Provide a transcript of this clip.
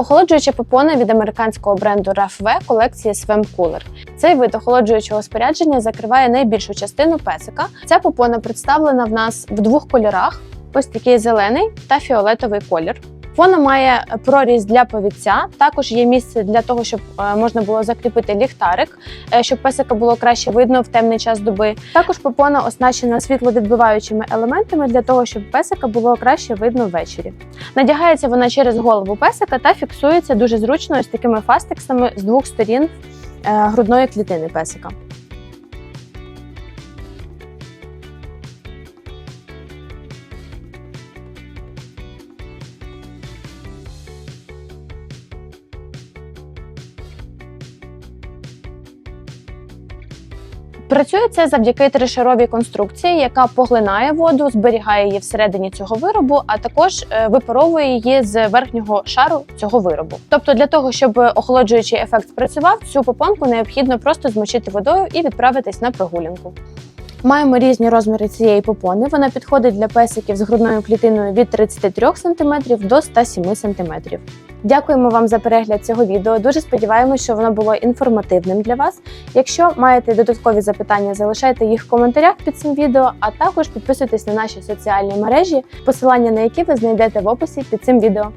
Охолоджуюча попона від американського бренду RAFV колекції Swim Cooler. Цей вид охолоджуючого спорядження закриває найбільшу частину песика. Ця попона представлена в нас в двох кольорах: ось такий зелений та фіолетовий колір. Вона має проріз для повідця. Також є місце для того, щоб е, можна було закріпити ліхтарик, е, щоб песика було краще видно в темний час доби. Також попона оснащена світловідбиваючими елементами для того, щоб песика було краще видно ввечері. Надягається вона через голову песика та фіксується дуже зручно ось такими фастексами з двох сторін е, грудної клітини песика. Працює це завдяки тришаровій конструкції, яка поглинає воду, зберігає її всередині цього виробу, а також е, випаровує її з верхнього шару цього виробу. Тобто, для того, щоб охолоджуючий ефект спрацював, цю попонку необхідно просто змочити водою і відправитись на прогулянку. Маємо різні розміри цієї попони. Вона підходить для песиків з грудною клітиною від 33 см до 107 см. Дякуємо вам за перегляд цього відео. Дуже сподіваємось, що воно було інформативним для вас. Якщо маєте додаткові запитання, залишайте їх в коментарях під цим відео, а також підписуйтесь на наші соціальні мережі, посилання на які ви знайдете в описі під цим відео.